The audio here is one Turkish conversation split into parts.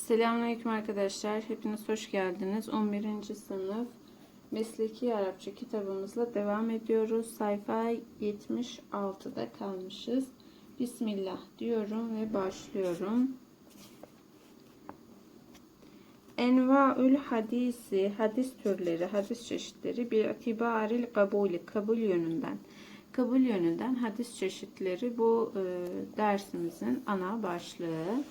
Selamünaleyküm arkadaşlar. Hepiniz hoş geldiniz. 11. sınıf Mesleki Arapça kitabımızla devam ediyoruz. Sayfa 76'da kalmışız. Bismillah diyorum ve başlıyorum. Envaül hadisi, hadis türleri, hadis çeşitleri bir itibaril kabulü, kabul yönünden. Kabul yönünden hadis çeşitleri bu e, dersimizin ana başlığı.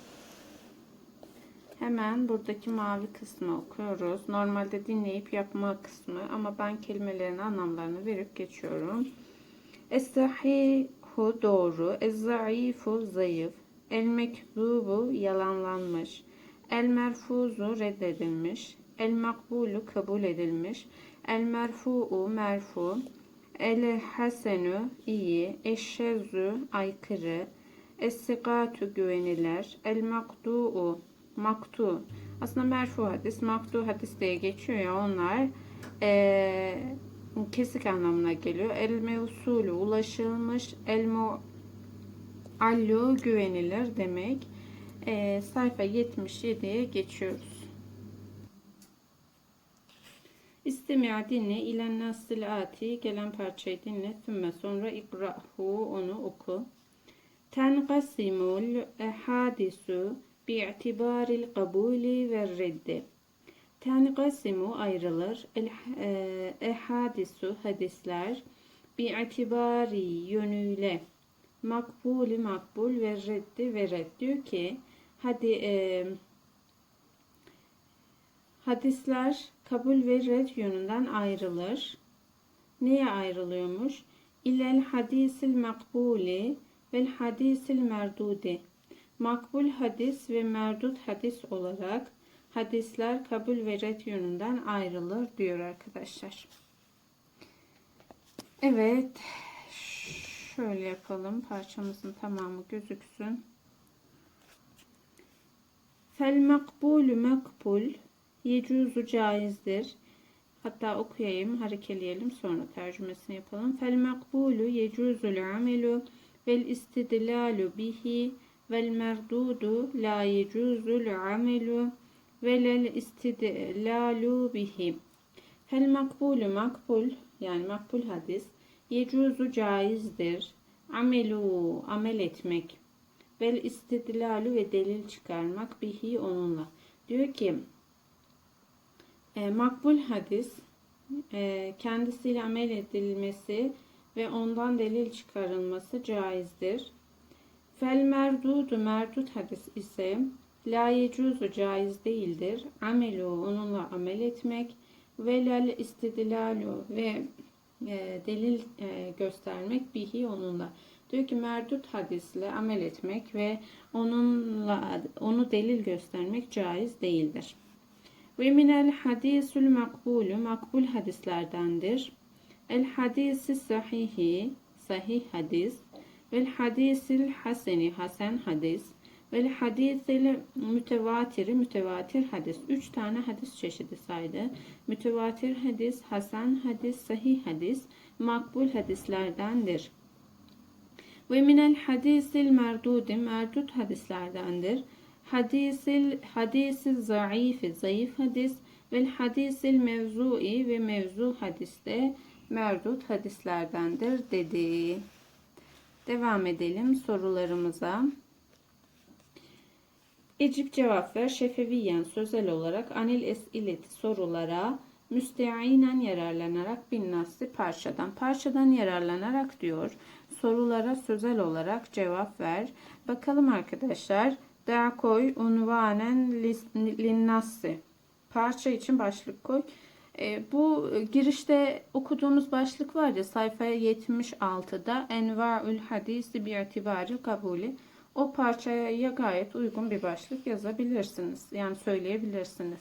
Hemen buradaki mavi kısmı okuyoruz. Normalde dinleyip yapma kısmı ama ben kelimelerin anlamlarını verip geçiyorum. Es-sahihu doğru, ez-zayıfu zayıf, el-mekzubu yalanlanmış, el-merfuzu reddedilmiş, el-makbulu kabul edilmiş, el-merfu'u merfu, el-hasenu iyi, eşşezu aykırı, es-sigatu güvenilir, el-makdu'u maktu. Aslında merfu hadis, maktu hadis diye geçiyor ya onlar e, kesik anlamına geliyor. El mevsulü ulaşılmış, el muallu güvenilir demek. E, sayfa 77'ye geçiyoruz. İstemi'a dinle ilen nasil ati gelen parçayı dinle sümme sonra ikra'hu onu oku. Tenqasimul hadisu kabuli ve reddi. Tenqasimu ayrılır. El ehadisu hadisler bi'tibari yönüyle makbuli makbul ve reddi ve red diyor ki hadi e, hadisler kabul ve red yönünden ayrılır. Neye ayrılıyormuş? İlel hadisil makbuli vel hadisil merdudi makbul hadis ve merdut hadis olarak hadisler kabul ve ret yönünden ayrılır diyor arkadaşlar. Evet. Şöyle yapalım. Parçamızın tamamı gözüksün. Fel makbulü makbul yecuzu caizdir. Hatta okuyayım, harekeleyelim sonra tercümesini yapalım. Fel makbulü yecuzul amelu vel istidlalu bihi vel merdudu la yecuzul amelu velel istidlalu bihi. Fel makbulü makbul yani makbul hadis yecuzu caizdir. Amelu amel etmek vel istidlalu ve delil çıkarmak bihi onunla. Diyor ki e, makbul hadis e, kendisiyle amel edilmesi ve ondan delil çıkarılması caizdir. Fel merdudu merdut hadis ise la yecuzu caiz değildir. Amelu onunla amel etmek velel istidlalu ve e, delil e, göstermek bihi onunla. Diyor ki merdut hadisle amel etmek ve onunla onu delil göstermek caiz değildir. Ve minel hadisul makbulu makbul hadislerdendir. El hadisi sahihi sahih hadis vel hadisil haseni hasen hadis vel hadisil mütevatiri mütevatir hadis. Üç tane hadis çeşidi saydı. Mütevatir hadis, hasen hadis, sahih hadis, makbul hadislerdendir. Ve minel hadisil merdudi merdut hadislerdendir. Hadisil hadisi zayıf zayıf hadis vel hadisil mevzui ve mevzu hadiste merdut hadislerdendir dedi. Devam edelim sorularımıza. Ecip cevap ver. Şefeviyen sözel olarak anil esileti sorulara müsteinen yararlanarak bin nasli parçadan. Parçadan yararlanarak diyor. Sorulara sözel olarak cevap ver. Bakalım arkadaşlar. Da koy unvanen linnassi. Parça için başlık koy. E, bu girişte okuduğumuz başlık var ya sayfa 76'da Envaül Hadisi bir itibarı kabulü. O parçaya gayet uygun bir başlık yazabilirsiniz. Yani söyleyebilirsiniz.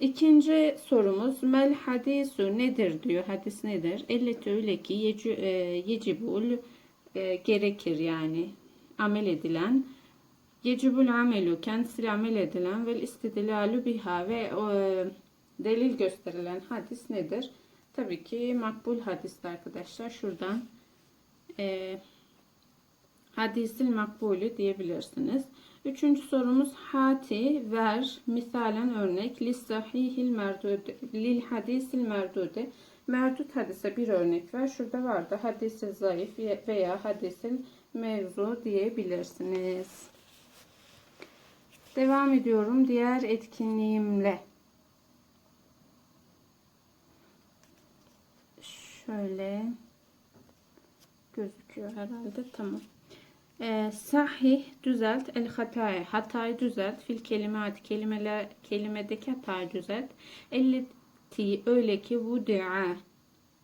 İkinci sorumuz mel hadisu nedir diyor. Hadis nedir? Elleti öyle ki yeci, e, yecibul e, gerekir yani amel edilen yecibul amelu kendisiyle amel edilen ve istidlalu biha ve e, delil gösterilen hadis nedir? Tabii ki makbul hadisler arkadaşlar. Şuradan e, hadisil makbulü diyebilirsiniz. Üçüncü sorumuz hati ver misalen örnek lissahihil merdude lil hadisil merdude merdut hadise bir örnek ver. Şurada vardı hadisi zayıf veya hadisil mevzu diyebilirsiniz. Devam ediyorum diğer etkinliğimle. Şöyle gözüküyor herhalde. Tamam. Ee, sahih düzelt el hatayı hatayı düzelt fil kelimat kelimeler kelimedeki hatayı düzelt elleti öyle ki vudi'a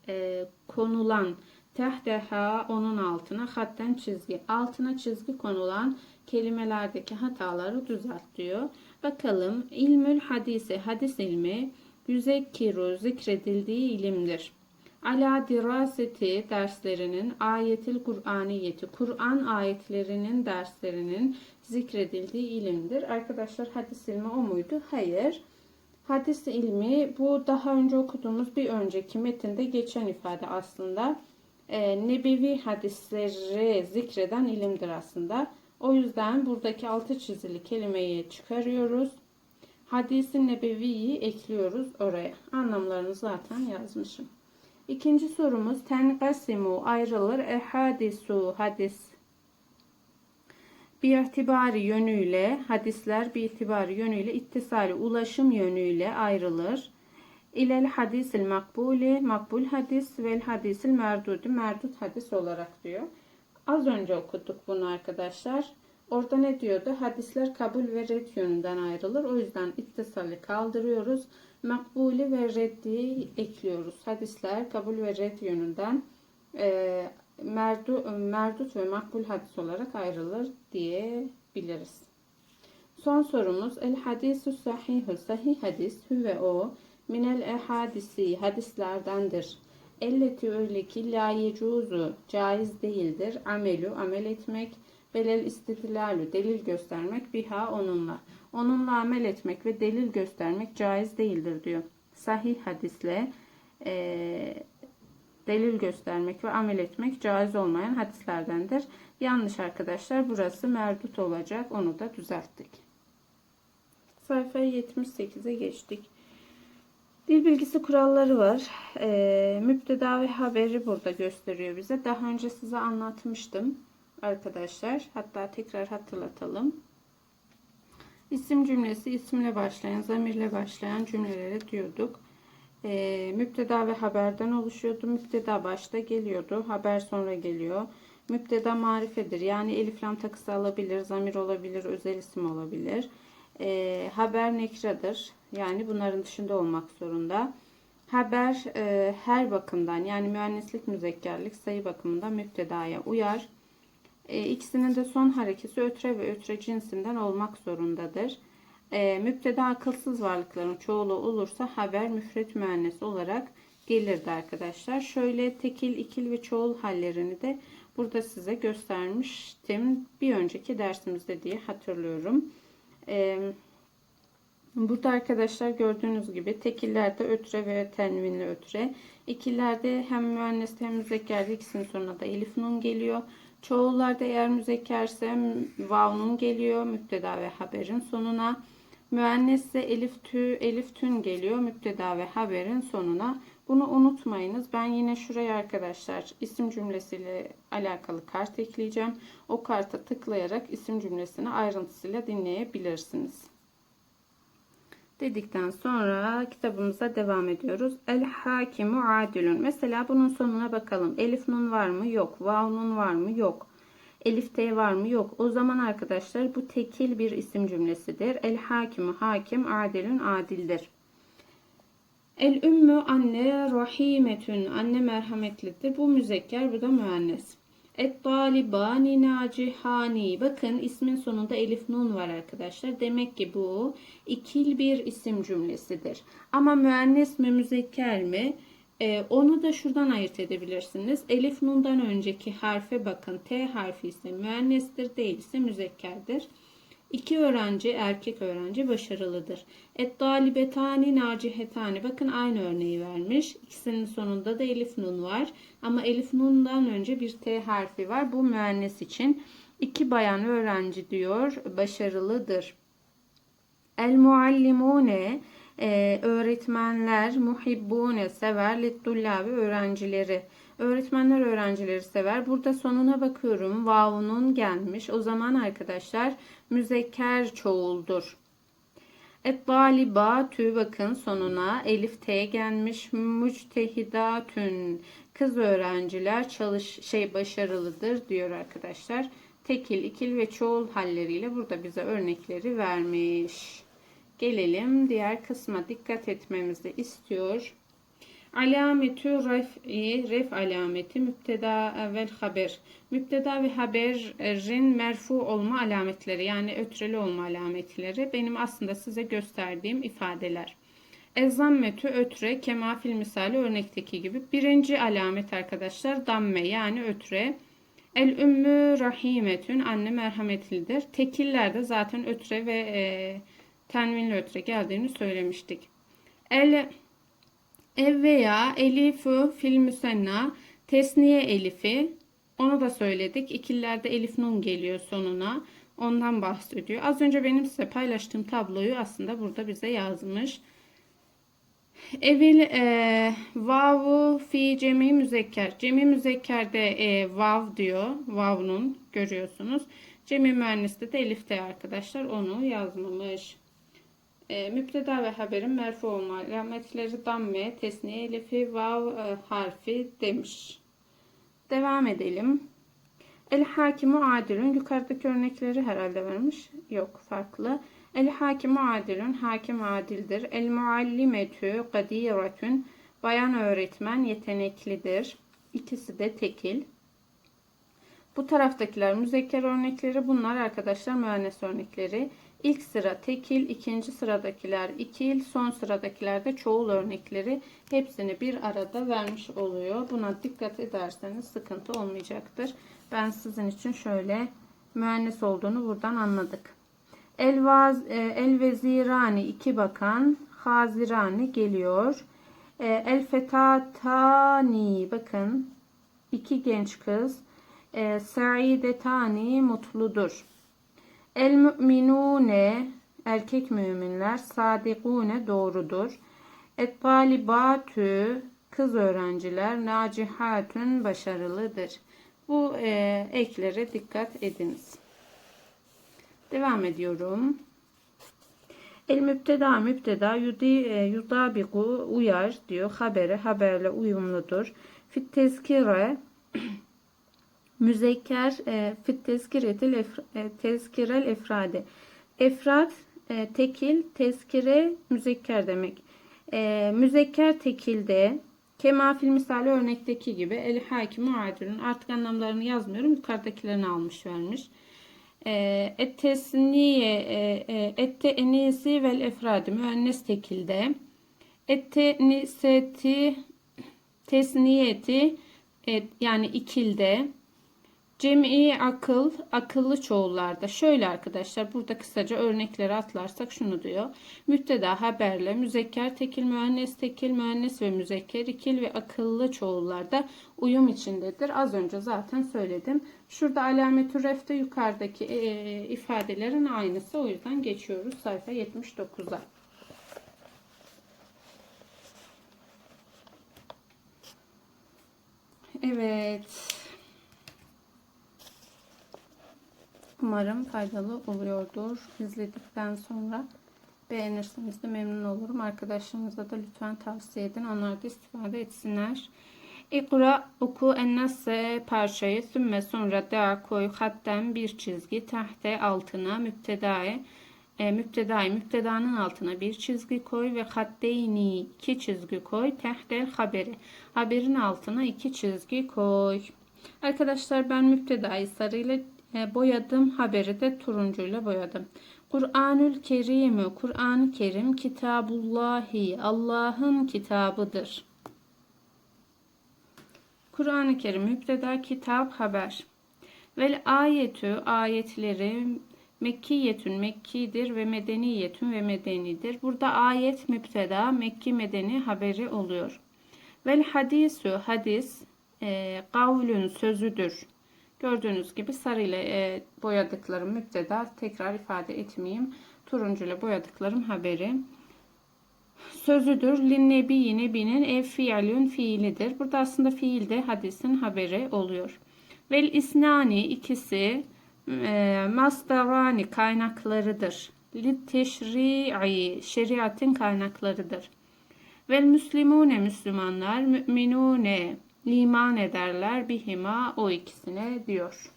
e, konulan tehdeha onun altına hatten çizgi altına çizgi konulan kelimelerdeki hataları düzelt diyor. Bakalım ilmül hadise hadis ilmi yüzekkiru zikredildiği ilimdir. Ala diraseti derslerinin ayetil Kur'aniyeti Kur'an ayetlerinin derslerinin zikredildiği ilimdir. Arkadaşlar hadis ilmi o muydu? Hayır. Hadis ilmi bu daha önce okuduğumuz bir önceki metinde geçen ifade aslında. E, nebevi hadisleri zikreden ilimdir aslında. O yüzden buradaki altı çizili kelimeyi çıkarıyoruz. Hadisi nebeviyi ekliyoruz oraya. Anlamlarını zaten yazmışım. İkinci sorumuz tenkasimu ayrılır ehadisu hadis bir itibari yönüyle hadisler bir itibari yönüyle ittisali ulaşım yönüyle ayrılır. İlel hadisil makbuli makbul hadis vel hadisil merdudi merdut hadis olarak diyor. Az önce okuduk bunu arkadaşlar. Orada ne diyordu? Hadisler kabul ve red yönünden ayrılır. O yüzden ittisali kaldırıyoruz makbuli ve reddi ekliyoruz. Hadisler kabul ve red yönünden e, merdu, merdut ve makbul hadis olarak ayrılır diyebiliriz. Son sorumuz el hadisu sahihu sahih hadis hüve o minel ehadisi hadislerdendir. Elleti öyle ki la yecuzu caiz değildir. Amelu amel etmek belel istidlalü delil göstermek biha onunla. Onunla amel etmek ve delil göstermek caiz değildir diyor. Sahih hadisle e, delil göstermek ve amel etmek caiz olmayan hadislerdendir. Yanlış arkadaşlar. Burası merdut olacak. Onu da düzelttik. Sayfa 78'e geçtik. Dil bilgisi kuralları var. E, müpteda ve haberi burada gösteriyor bize. Daha önce size anlatmıştım arkadaşlar. Hatta tekrar hatırlatalım. İsim cümlesi isimle başlayan, zamirle başlayan cümlelere diyorduk. E, müpteda ve haberden oluşuyordu. Müpteda başta geliyordu. Haber sonra geliyor. Müpteda marifedir. Yani elif lam takısı alabilir, zamir olabilir, özel isim olabilir. E, haber nekradır. Yani bunların dışında olmak zorunda. Haber e, her bakımdan yani müenneslik, müzekkerlik, sayı bakımından müptedaya uyar. E, ikisinin de son harekesi ötre ve ötre cinsinden olmak zorundadır. E, müpteda akılsız varlıkların çoğulu olursa haber müfret müennes olarak gelirdi arkadaşlar. Şöyle tekil, ikil ve çoğul hallerini de burada size göstermiştim. Bir önceki dersimizde diye hatırlıyorum. E, burada arkadaşlar gördüğünüz gibi tekillerde ötre ve tenvinli ötre. İkillerde hem müennes hem müzekkerde ikisinin sonuna da elif nun geliyor. Çoğullarda eğer müzekkerse vavnun geliyor müpteda ve haberin sonuna. Müennesse elif tü, elif tün geliyor müpteda ve haberin sonuna. Bunu unutmayınız. Ben yine şuraya arkadaşlar isim cümlesiyle alakalı kart ekleyeceğim. O karta tıklayarak isim cümlesini ayrıntısıyla dinleyebilirsiniz. Dedikten sonra kitabımıza devam ediyoruz. El hakimu adilun. Mesela bunun sonuna bakalım. Elif nun var mı? Yok. Vav nun var mı? Yok. Elif T var mı? Yok. O zaman arkadaşlar bu tekil bir isim cümlesidir. El hakimu hakim adilun adildir. El ümmü anne rahimetün. Anne merhametlidir. Bu müzekker bu da müennes. Et talibani nacihani. Bakın ismin sonunda elif nun var arkadaşlar. Demek ki bu ikil bir isim cümlesidir. Ama müennes mi müzekker mi? Ee, onu da şuradan ayırt edebilirsiniz. Elif nundan önceki harfe bakın. T harfi ise müennestir değilse müzekkerdir. İki öğrenci, erkek öğrenci başarılıdır. Et dalibetani nacihetani. Bakın aynı örneği vermiş. İkisinin sonunda da elif nun var. Ama elif nundan önce bir T harfi var. Bu müennes için. İki bayan öğrenci diyor başarılıdır. El muallimune e, öğretmenler muhibbune sever littullabi öğrencileri. Öğretmenler öğrencileri sever. Burada sonuna bakıyorum. Vavunun gelmiş. O zaman arkadaşlar müzekker çoğuldur. Et talibatü bakın sonuna elif t gelmiş. Müctehidatün kız öğrenciler çalış şey başarılıdır diyor arkadaşlar. Tekil, ikil ve çoğul halleriyle burada bize örnekleri vermiş. Gelelim diğer kısma dikkat etmemizi istiyor. Alametü ref'i, ref alameti, müpteda vel haber. Müpteda ve haberin merfu olma alametleri yani ötreli olma alametleri benim aslında size gösterdiğim ifadeler. Ezzammetü ötre kema fil misali örnekteki gibi. Birinci alamet arkadaşlar damme yani ötre. El ümmü rahimetün anne merhametlidir. Tekillerde zaten ötre ve e, tenvinli ötre geldiğini söylemiştik. El ev veya elifu fil müsenna tesniye elifi onu da söyledik. İkillerde elif nun geliyor sonuna. Ondan bahsediyor. Az önce benim size paylaştığım tabloyu aslında burada bize yazmış. Evil e, vavu fi cemi müzekker. Cemi müzekkerde e, vav diyor. Vav'nun görüyorsunuz. Cemi müenniste de elifte arkadaşlar onu yazmamış. E, müpteda ve haberin merfu olma alametleri damme, tesniye elifi, vav e, harfi demiş. Devam edelim. El hakimu adilün yukarıdaki örnekleri herhalde vermiş. Yok farklı. El hakimu adilün hakim adildir. El muallimetü kadiretün bayan öğretmen yeteneklidir. İkisi de tekil. Bu taraftakiler müzekker örnekleri bunlar arkadaşlar müennes örnekleri. İlk sıra tekil, ikinci sıradakiler ikil, son sıradakiler de çoğul örnekleri. Hepsini bir arada vermiş oluyor. Buna dikkat ederseniz sıkıntı olmayacaktır. Ben sizin için şöyle müennes olduğunu buradan anladık. El, vaz, e, el vezirani iki bakan, hazirani geliyor. E, el fetatani bakın iki genç kız. E, saidetani mutludur. El müminune erkek müminler sadikune doğrudur. Et talibatü kız öğrenciler nacihatün başarılıdır. Bu e, eklere dikkat ediniz. Devam ediyorum. El müpteda müpteda yudi e, yudabiku uyar diyor. Habere haberle uyumludur. Fit tezkire müzekker e, fit tezkiretil e, tezkirel efrade. Efrat e, tekil, tezkire müzekker demek. E, müzekker tekilde kema fil misali örnekteki gibi el hakimu adilun artık anlamlarını yazmıyorum. Yukarıdakilerini almış vermiş. E, et tesniye e, e, ette enisi vel efradi müennes tekilde et teniseti tesniyeti et, yani ikilde Cem'i akıl, akıllı çoğullarda. Şöyle arkadaşlar burada kısaca örnekleri atlarsak şunu diyor. Müpteda haberle müzekker tekil, müennes tekil, müennes ve müzekker ikil ve akıllı çoğullarda uyum içindedir. Az önce zaten söyledim. Şurada alametü refte yukarıdaki e, ifadelerin aynısı. O yüzden geçiyoruz sayfa 79'a. Evet. Umarım faydalı oluyordur. İzledikten sonra beğenirseniz de memnun olurum. Arkadaşlarınıza da lütfen tavsiye edin. Onlar da istifade etsinler. İkra oku ennase parçayı sümme sonra da koy hatten bir çizgi tahte altına müptedaya e, müptedayı müptedanın altına bir çizgi koy ve hatteyni iki çizgi koy tehtel haberi haberin altına iki çizgi koy. Arkadaşlar ben müptedayı sarıyla boyadım. Haberi de turuncuyla boyadım. Kur'anül Kerim, Kur'an-ı Kerim kitabullahi, Allah'ın kitabıdır. Kur'an-ı Kerim müpteda kitap haber. Vel ayetü ayetleri Mekkiyetün Mekkidir ve medeniyetün ve medenidir. Burada ayet müpteda Mekki medeni haberi oluyor. Vel hadisü hadis e, kavlün sözüdür Gördüğünüz gibi sarı ile e, boyadıklarım müpteda tekrar ifade etmeyeyim. Turuncu ile boyadıklarım haberi. Sözüdür. Linnebi nebinin ev fiilün fiilidir. Burada aslında fiil de hadisin haberi oluyor. Vel isnani ikisi e, masdarani kaynaklarıdır. Litteşri'i şeriatın kaynaklarıdır. Vel müslimune Müslümanlar müminune iman ederler bihima o ikisine diyor.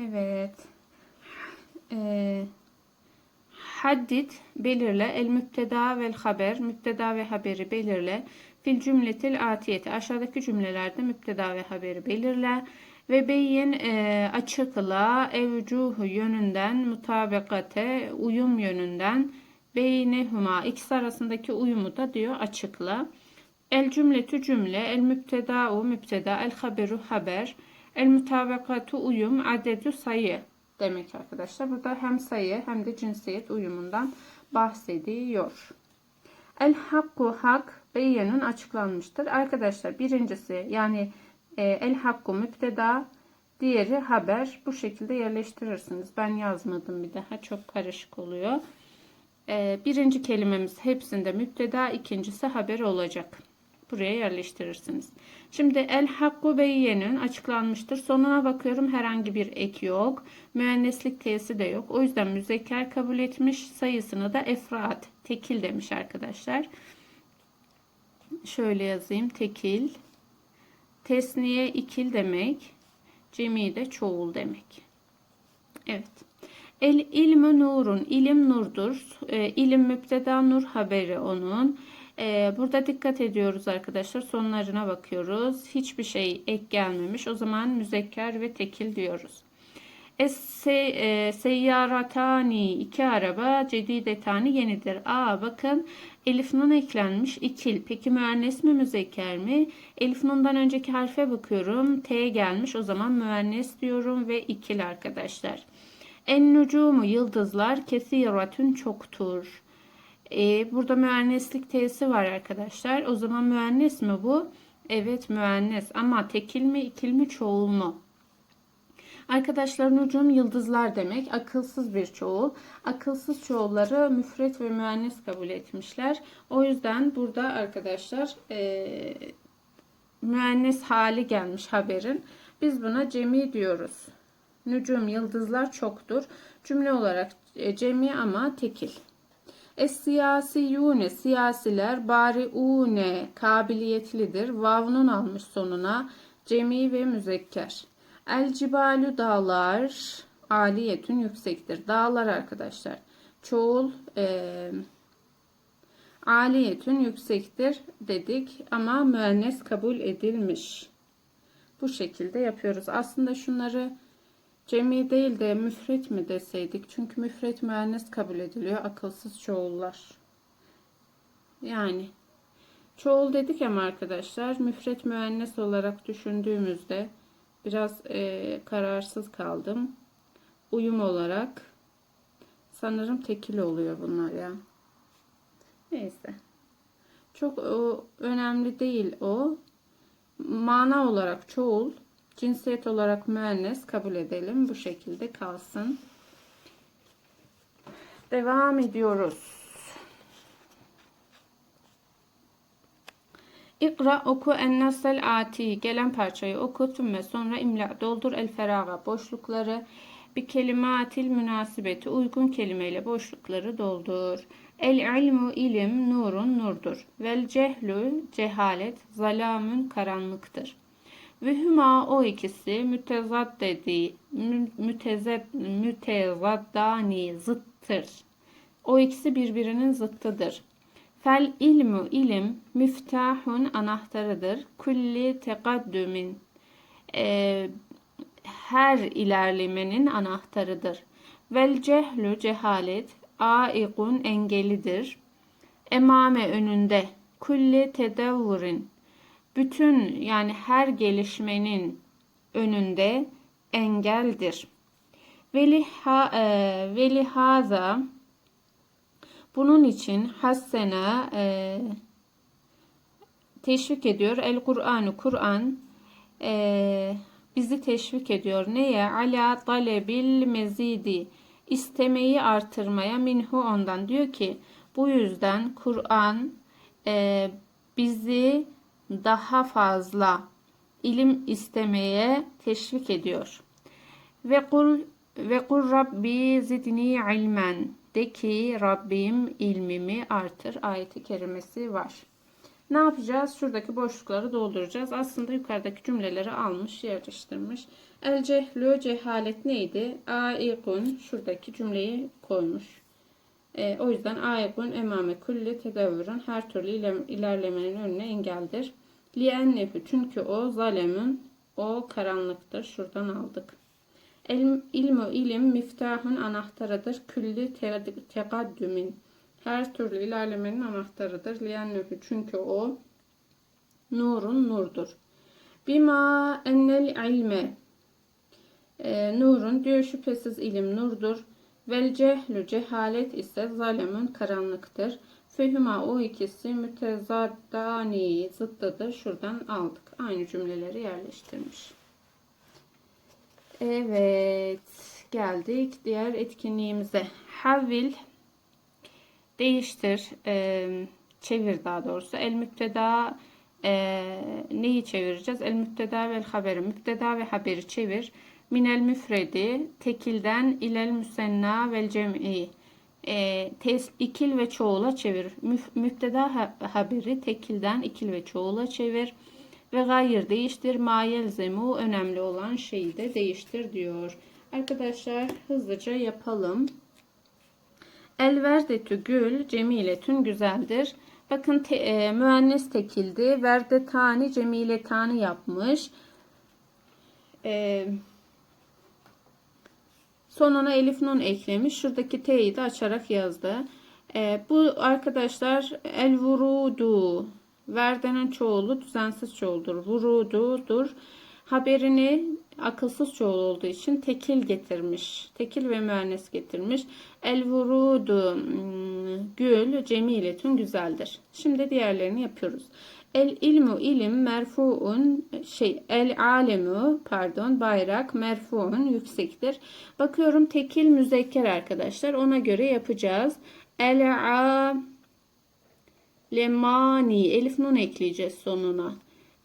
Evet. Ee, haddit belirle el müpteda vel haber müpteda ve haberi belirle fil cümletil atiyeti aşağıdaki cümlelerde müpteda ve haberi belirle ve beyin e, açıkla evcuhu yönünden mutabakate uyum yönünden beynehuma ikisi arasındaki uyumu da diyor açıkla. El cümletü cümle, el müpteda'u müpteda, el haberu haber, el mutabakatu uyum, adedü sayı demek arkadaşlar. Burada hem sayı hem de cinsiyet uyumundan bahsediyor. El hakku hak beyanın açıklanmıştır. Arkadaşlar birincisi yani e, el hakku müpteda diğeri haber bu şekilde yerleştirirsiniz. Ben yazmadım bir daha çok karışık oluyor. E, birinci kelimemiz hepsinde müpteda ikincisi haber olacak. Buraya yerleştirirsiniz. Şimdi el hakku beyyenün açıklanmıştır. Sonuna bakıyorum herhangi bir ek yok. Müenneslik t'si de yok. O yüzden müzekker kabul etmiş. Sayısını da efrat, tekil demiş arkadaşlar. Şöyle yazayım. Tekil. Tesniye ikil demek. Cemi de çoğul demek. Evet. El ilmü nurun. ilim nurdur. E, ilim müpteda nur haberi onun. E, burada dikkat ediyoruz arkadaşlar. Sonlarına bakıyoruz. Hiçbir şey ek gelmemiş. O zaman müzekker ve tekil diyoruz. Es se, e, seyyaratani iki araba cedidetani yenidir. Aa bakın elif nun eklenmiş ikil. Peki müennes mi müzekker mi? Elif nundan önceki harfe bakıyorum. T gelmiş. O zaman müennes diyorum ve ikil arkadaşlar. En nucumu yıldızlar kesiratün çoktur. Ee, burada müenneslik t'si var arkadaşlar. O zaman müennes mi bu? Evet müennes ama tekil mi ikil mi çoğul mu? Arkadaşlar nucum yıldızlar demek. Akılsız bir çoğul. Akılsız çoğulları müfret ve müennes kabul etmişler. O yüzden burada arkadaşlar e, müennes hali gelmiş haberin. Biz buna cemi diyoruz. Nücum yıldızlar çoktur. Cümle olarak e, cemi ama tekil. Es siyasiyune siyasiler bariune kabiliyetlidir. Vavnun almış sonuna cemi ve müzekker. El cibalü dağlar aliyetün yüksektir. Dağlar arkadaşlar. Çoğul e, aliyetün yüksektir dedik ama müennes kabul edilmiş. Bu şekilde yapıyoruz. Aslında şunları Cemi değil de müfret mi deseydik? Çünkü müfret müennes kabul ediliyor. Akılsız çoğullar. Yani çoğul dedik ama arkadaşlar müfret müennes olarak düşündüğümüzde biraz e, kararsız kaldım. Uyum olarak sanırım tekil oluyor bunlar ya. Neyse. Çok o, önemli değil o. Mana olarak çoğul Cinsiyet olarak müennes kabul edelim. Bu şekilde kalsın. Devam ediyoruz. İkra oku ennasel ati gelen parçayı oku ve sonra imla doldur el feraga boşlukları bir kelimatil münasibeti uygun kelimeyle boşlukları doldur. El ilmu ilim nurun nurdur. Vel cehlu cehalet zalamun karanlıktır. Ve hüma o ikisi mütezat dediği mütezet mütezaddani zıttır. O ikisi birbirinin zıttıdır. Fel ilmu ilim müftahun anahtarıdır. Kulli tekaddümin e, her ilerlemenin anahtarıdır. Vel cehlu cehalet aigun engelidir. Emame önünde kulli tedavvurin bütün yani her gelişmenin önünde engeldir. Veliha, e, velihaza bunun için hassena e, teşvik ediyor. El Kur'an'ı Kur'an e, bizi teşvik ediyor. Neye? Ala talebil mezidi. İstemeyi artırmaya minhu ondan. Diyor ki bu yüzden Kur'an e, bizi daha fazla ilim istemeye teşvik ediyor. Ve kul ve kul Rabbi zidni ilmen. De ki Rabbim ilmimi artır. Ayeti kerimesi var. Ne yapacağız? Şuradaki boşlukları dolduracağız. Aslında yukarıdaki cümleleri almış, yerleştirmiş. El cehlü cehalet neydi? Aikun şuradaki cümleyi koymuş. E, o yüzden aikun emame kulli tedavvürün her türlü iler- ilerlemenin önüne engeldir. Liennehu çünkü o zalemun o karanlıktır. Şuradan aldık. El, ilmu ilim miftahın anahtarıdır. Külli te- tegaddümin her türlü ilerlemenin anahtarıdır. Liennehu çünkü o nurun nurdur. Bima ennel ilme e, nurun diyor şüphesiz ilim nurdur. Vel cehlü cehalet ise zalemun karanlıktır. Fehüma o ikisi mütezaddani zıttıdır. Şuradan aldık. Aynı cümleleri yerleştirmiş. Evet. Geldik diğer etkinliğimize. Havil değiştir. e, çevir daha doğrusu. El müpteda e, neyi çevireceğiz? El müpteda ve haberi. Müpteda ve haberi çevir. Minel müfredi tekilden ilel müsenna vel cem'i e, tes, ikil ve çoğula çevir. Müf, müpteda ha- haberi tekilden ikil ve çoğula çevir. Ve gayr değiştir. Ma yelzemu önemli olan şeyi de değiştir diyor. Arkadaşlar hızlıca yapalım. El verdetü gül cemiletün güzeldir. Bakın te, e, müennes tekildi. Verdetani cemiletani yapmış. E, sonuna elif nun eklemiş. Şuradaki t'yi de açarak yazdı. E, bu arkadaşlar el vurudu. Verdenin çoğulu düzensiz çoğuldur. Vurududur. Haberini akılsız çoğul olduğu için tekil getirmiş. Tekil ve müennes getirmiş. El vurudu hmm, gül cemiletün güzeldir. Şimdi diğerlerini yapıyoruz. El ilmu ilim merfuun şey el alemu pardon bayrak merfuun yüksektir. Bakıyorum tekil müzekker arkadaşlar. Ona göre yapacağız. El a lemani elif nun ekleyeceğiz sonuna.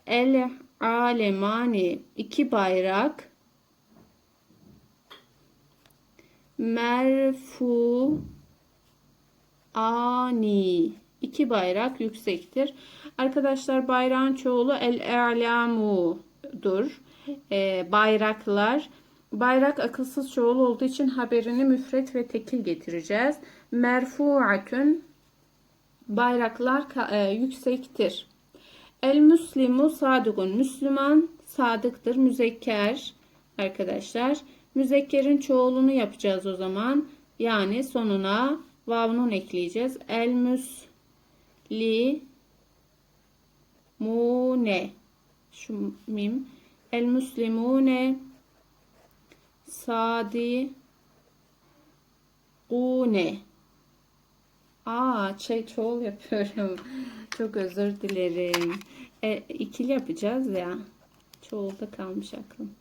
El alemani iki bayrak merfu ani iki bayrak yüksektir. Arkadaşlar bayrağın çoğulu el-e'lamudur. E, bayraklar. Bayrak akılsız çoğul olduğu için haberini müfret ve tekil getireceğiz. Merfuatun bayraklar e, yüksektir. El müslimu sadıkun. Müslüman sadıktır. Müzekker arkadaşlar. Müzekkerin çoğulunu yapacağız o zaman. Yani sonuna vavnun ekleyeceğiz. El müsli mune şu mim el muslimune sadi gune Aa, şey çoğul yapıyorum. Çok özür dilerim. E, ikili yapacağız ya. Çoğulda kalmış aklım.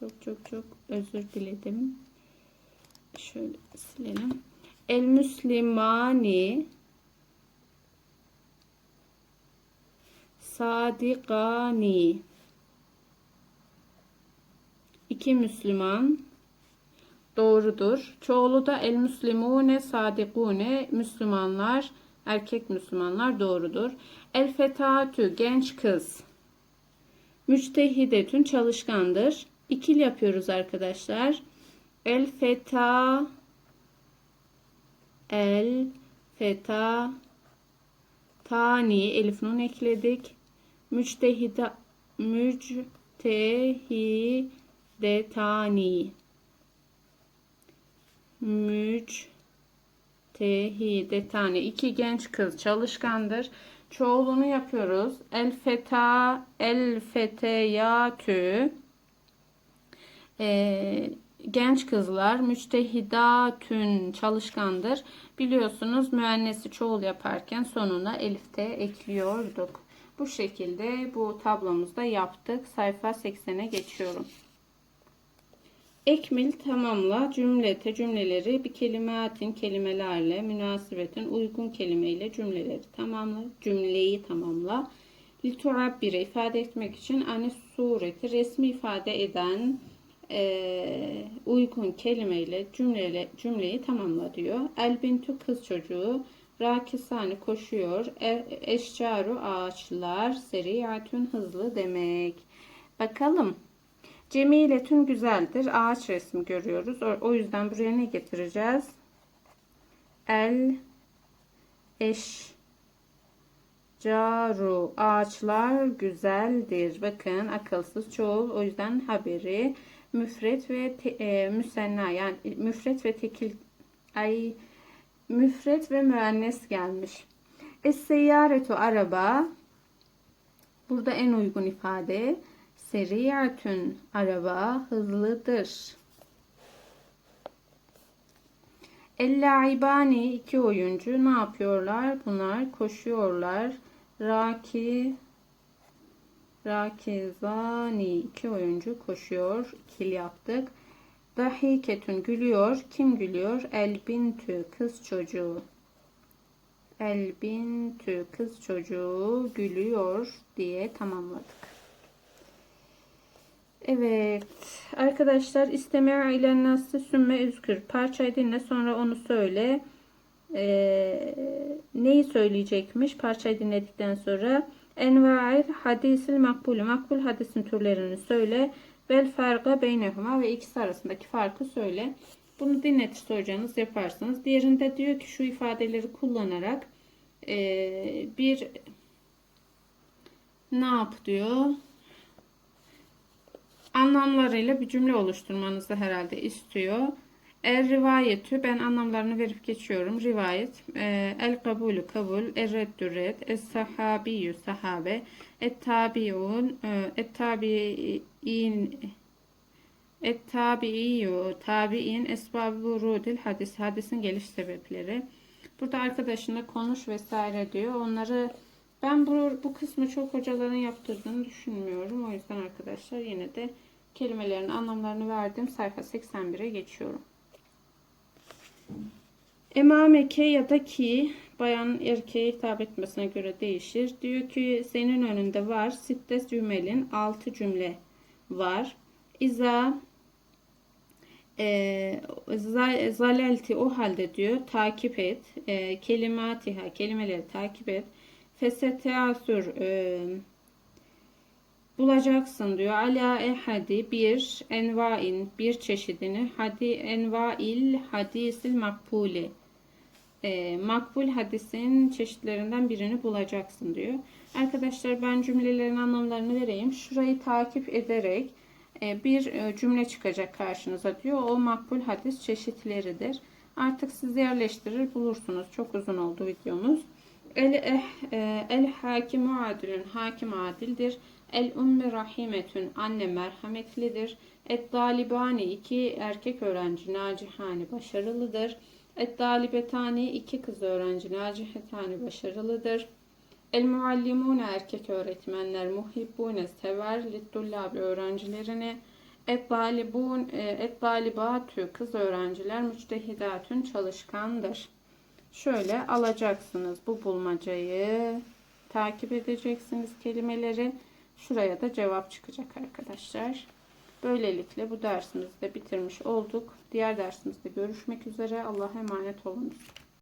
Çok çok çok özür diledim. Şöyle silelim. El Müslimani Sadigani İki Müslüman doğrudur. Çoğulu da el müslimune sadikune Müslümanlar, erkek Müslümanlar doğrudur. El fetatü genç kız. Müçtehidetün çalışkandır. İkil yapıyoruz arkadaşlar. El feta el feta tani elif nun ekledik. Müçtehide müçtehidetani müçtehidetani iki genç kız çalışkandır. Çoğulunu yapıyoruz. El feta el feteyatü ee, genç kızlar müçtehidatün çalışkandır. Biliyorsunuz müennesi çoğul yaparken sonuna elif de ekliyorduk. Bu şekilde bu tablomuzda yaptık. Sayfa 80'e geçiyorum. Ekmil tamamla cümlete cümleleri bir kelimetin kelimelerle münasibetin uygun kelimeyle cümleleri tamamla cümleyi tamamla lituabbire ifade etmek için ani sureti resmi ifade eden e, uygun kelimeyle cümleyle cümleyi tamamla diyor. Elbintu kız çocuğu rakisani koşuyor. E, eşcaru ağaçlar seriyatün hızlı demek. Bakalım. Cemiletün güzeldir. Ağaç resmi görüyoruz. O, o yüzden buraya ne getireceğiz? El eş caru ağaçlar güzeldir. Bakın akılsız çoğul o yüzden haberi müfret ve te, e, müsenna yani müfret ve tekil ay müfret ve müennes gelmiş. Es-seyyaretu araba burada en uygun ifade seriyatün araba hızlıdır. El-laibani iki oyuncu ne yapıyorlar? Bunlar koşuyorlar. Raki Rakizani iki oyuncu koşuyor. İkili yaptık. Dahiketün gülüyor. Kim gülüyor? El bintü kız çocuğu. El bintü kız çocuğu gülüyor diye tamamladık. Evet arkadaşlar isteme ile nasıl sümme üzkür parçayı dinle sonra onu söyle. Ee, neyi söyleyecekmiş parçayı dinledikten sonra enva'il hadisil makbul makbul hadisin türlerini söyle vel farga beynehuma ve ikisi arasındaki farkı söyle. Bunu dinletir hocanız yaparsınız. Diğerinde diyor ki şu ifadeleri kullanarak e, bir ne yap diyor anlamlarıyla bir cümle oluşturmanızı herhalde istiyor. El rivayetü ben anlamlarını verip geçiyorum. Rivayet, e, el kabulü kabul, el reddü red, es sahabiyyü sahabe, et tabiun, e, et tabi'in, et tabi'iyyü tabi'in, esbab-ı vurudil hadis, hadisin geliş sebepleri. Burada arkadaşına konuş vesaire diyor. Onları ben bu, bu kısmı çok hocaların yaptırdığını düşünmüyorum. O yüzden arkadaşlar yine de kelimelerin anlamlarını verdim. Sayfa 81'e geçiyorum. Emameke ya da ki bayan erkeğe hitap etmesine göre değişir. Diyor ki senin önünde var. Sittes cümelin 6 cümle var. İza e, zalelti o halde diyor takip et. E, kelimatiha kelimeleri takip et. Feseteasür e, bulacaksın diyor. Ala ehadi bir envain bir çeşidini hadi envail hadisil makbuli e, makbul hadisin çeşitlerinden birini bulacaksın diyor. Arkadaşlar ben cümlelerin anlamlarını vereyim. Şurayı takip ederek e, bir e, cümle çıkacak karşınıza diyor. O makbul hadis çeşitleridir. Artık siz yerleştirir bulursunuz. Çok uzun oldu videomuz. El, eh, e, el hakimu adilün hakim adildir. El ummi rahimetün anne merhametlidir. Et dalibani iki erkek öğrenci nacihani başarılıdır. Et dalibetani iki kız öğrenci nacihetani başarılıdır. El muallimune erkek öğretmenler muhibbune sever littullabi öğrencilerini. Et dalibun e, et dalibatü kız öğrenciler müçtehidatün çalışkandır. Şöyle alacaksınız bu bulmacayı takip edeceksiniz kelimeleri. Şuraya da cevap çıkacak arkadaşlar. Böylelikle bu dersimizi de bitirmiş olduk. Diğer dersimizde görüşmek üzere. Allah'a emanet olunuz.